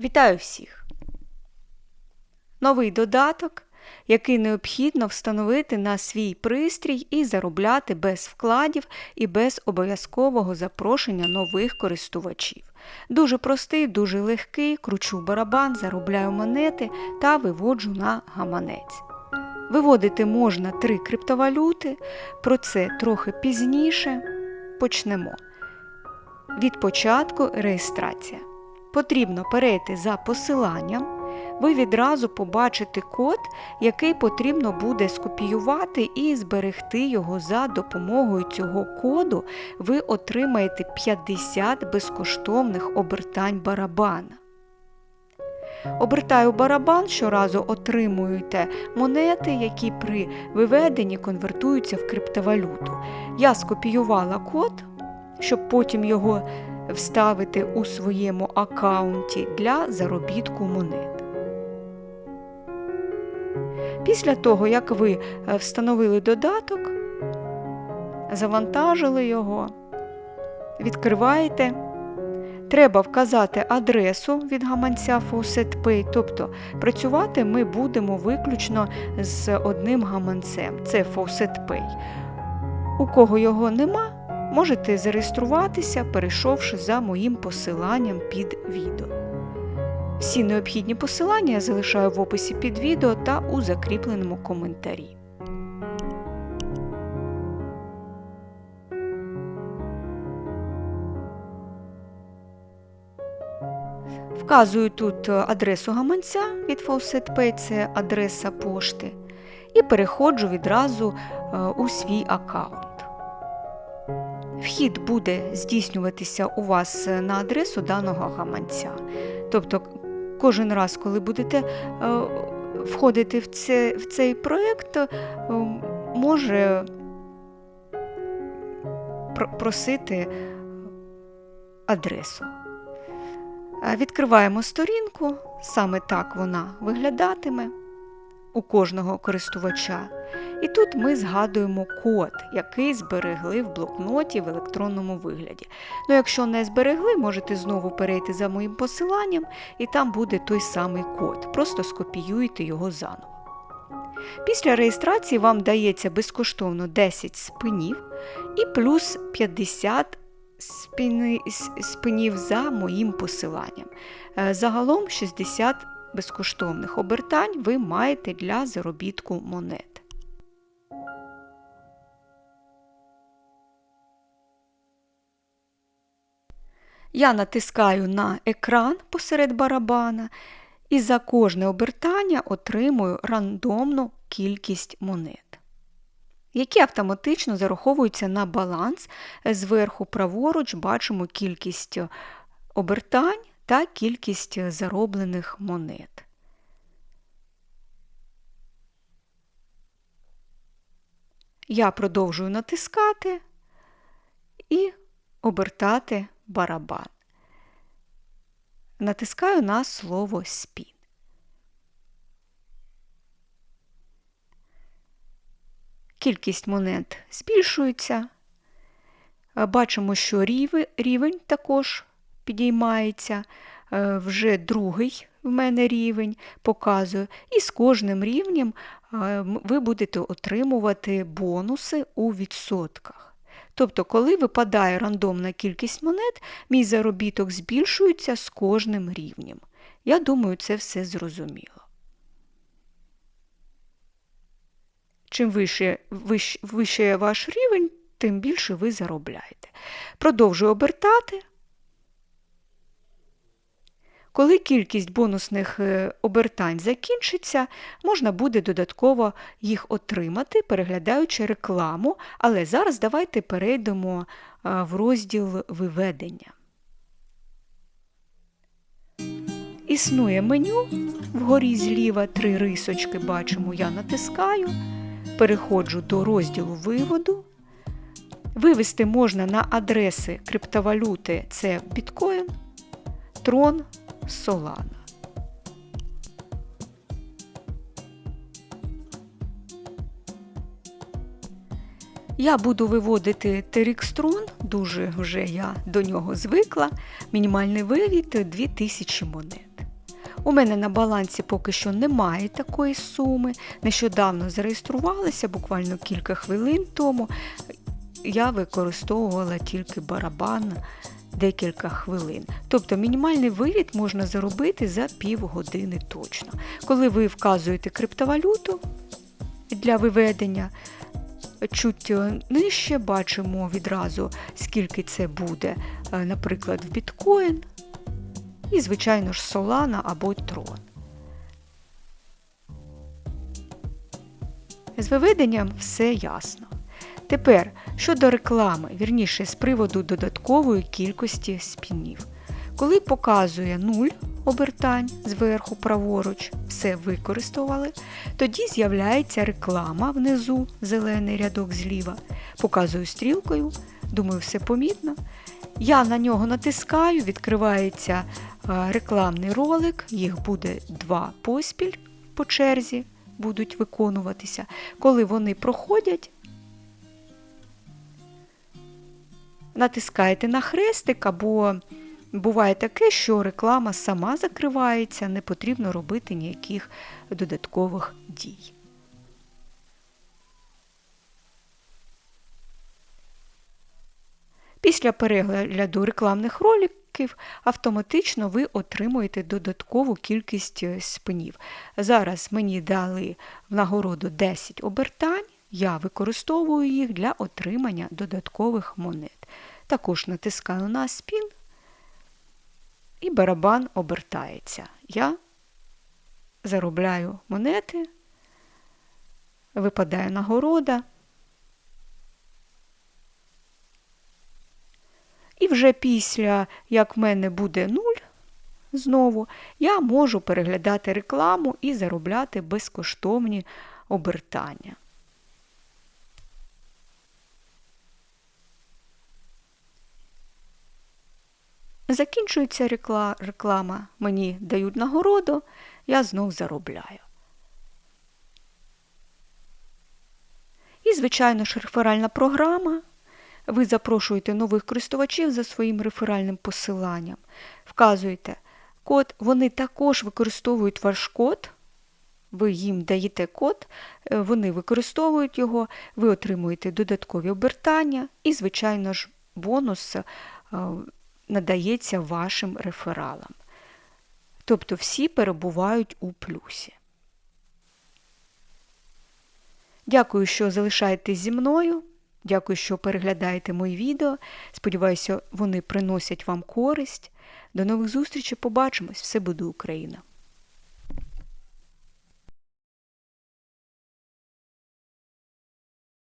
Вітаю всіх! Новий додаток, який необхідно встановити на свій пристрій і заробляти без вкладів і без обов'язкового запрошення нових користувачів. Дуже простий, дуже легкий, кручу барабан, заробляю монети та виводжу на гаманець. Виводити можна три криптовалюти, про це трохи пізніше. Почнемо. Від початку реєстрація. Потрібно перейти за посиланням. Ви відразу побачите код, який потрібно буде скопіювати і зберегти його за допомогою цього коду. Ви отримаєте 50 безкоштовних обертань барабана. Обертаю барабан, щоразу отримуєте монети, які при виведенні конвертуються в криптовалюту. Я скопіювала код, щоб потім його вставити у своєму аккаунті для заробітку монет. Після того, як ви е, встановили додаток, завантажили його, відкриваєте. Треба вказати адресу від гаманця FaucetPay, тобто працювати ми будемо виключно з одним гаманцем це FaucetPay. У кого його нема, можете зареєструватися, перейшовши за моїм посиланням під відео. Всі необхідні посилання я залишаю в описі під відео та у закріпленому коментарі. Вказую тут адресу гаманця від FaucetPay, це адреса пошти, і переходжу відразу у свій аккаунт. Вхід буде здійснюватися у вас на адресу даного гаманця. Тобто, кожен раз, коли будете входити в, це, в цей проєкт, може просити адресу. Відкриваємо сторінку, саме так вона виглядатиме у кожного користувача. І тут ми згадуємо код, який зберегли в блокноті в електронному вигляді. Ну, Якщо не зберегли, можете знову перейти за моїм посиланням, і там буде той самий код. Просто скопіюйте його заново. Після реєстрації вам дається безкоштовно 10 спинів і плюс 50 спинів за моїм посиланням. Загалом 60 безкоштовних обертань ви маєте для заробітку монет. Я натискаю на екран посеред барабана і за кожне обертання отримую рандомну кількість монет, які автоматично зараховуються на баланс. Зверху праворуч бачимо кількість обертань та кількість зароблених монет. Я продовжую натискати і обертати барабан. Натискаю на слово спін. Кількість монет збільшується. Бачимо, що рівень також підіймається. Вже другий в мене рівень показує, і з кожним рівнем ви будете отримувати бонуси у відсотках. Тобто, коли випадає рандомна кількість монет, мій заробіток збільшується з кожним рівнем. Я думаю, це все зрозуміло. Чим вище, вище, вище ваш рівень, тим більше ви заробляєте. Продовжую обертати. Коли кількість бонусних е, обертань закінчиться, можна буде додатково їх отримати, переглядаючи рекламу, але зараз давайте перейдемо в розділ виведення. Існує меню, вгорі зліва три рисочки бачимо, я натискаю, переходжу до розділу виводу. Вивести можна на адреси криптовалюти це біткоін, трон, Солана. Я буду виводити терікстрон, дуже вже я до нього звикла. Мінімальний вивід 2000 монет. У мене на балансі поки що немає такої суми. Нещодавно зареєструвалася, буквально кілька хвилин тому. Я використовувала тільки барабан декілька хвилин. Тобто мінімальний вивід можна заробити за півгодини точно. Коли ви вказуєте криптовалюту для виведення, чуть нижче бачимо відразу, скільки це буде, е, наприклад, в біткоін і, звичайно ж, Solana або Tron. З виведенням все ясно. Тепер щодо реклами, вірніше з приводу додаткової кількості спінів. Коли показує 0 обертань зверху праворуч, все використовували, тоді з'являється реклама внизу, зелений рядок зліва. Показую стрілкою, думаю, все помітно. Я на нього натискаю, відкривається рекламний ролик, їх буде два поспіль по черзі, будуть виконуватися. Коли вони проходять, натискаєте на хрестик, або буває таке, що реклама сама закривається, не потрібно робити ніяких додаткових дій. Після перегляду рекламних роликів автоматично ви отримуєте додаткову кількість спинів. Зараз мені дали в нагороду 10 обертань, я використовую їх для отримання додаткових монет. Також натискаю на спін і барабан обертається. Я заробляю монети, випадає нагорода. І вже після, як в мене буде нуль, знову, я можу переглядати рекламу і заробляти безкоштовні обертання. Закінчується реклама, мені дають нагороду, я знов заробляю. І, звичайно ж, реферальна програма. Ви запрошуєте нових користувачів за своїм реферальним посиланням. Вказуєте код, вони також використовують ваш код. Ви їм даєте код, е, вони використовують його, ви отримуєте додаткові обертання і, звичайно ж, бонус е, надається вашим рефералам. Тобто всі перебувають у плюсі. Дякую, що залишаєтесь зі мною. Дякую, що переглядаєте мої відео. Сподіваюся, вони приносять вам користь. До нових зустрічей. Побачимось! Все буде Україна!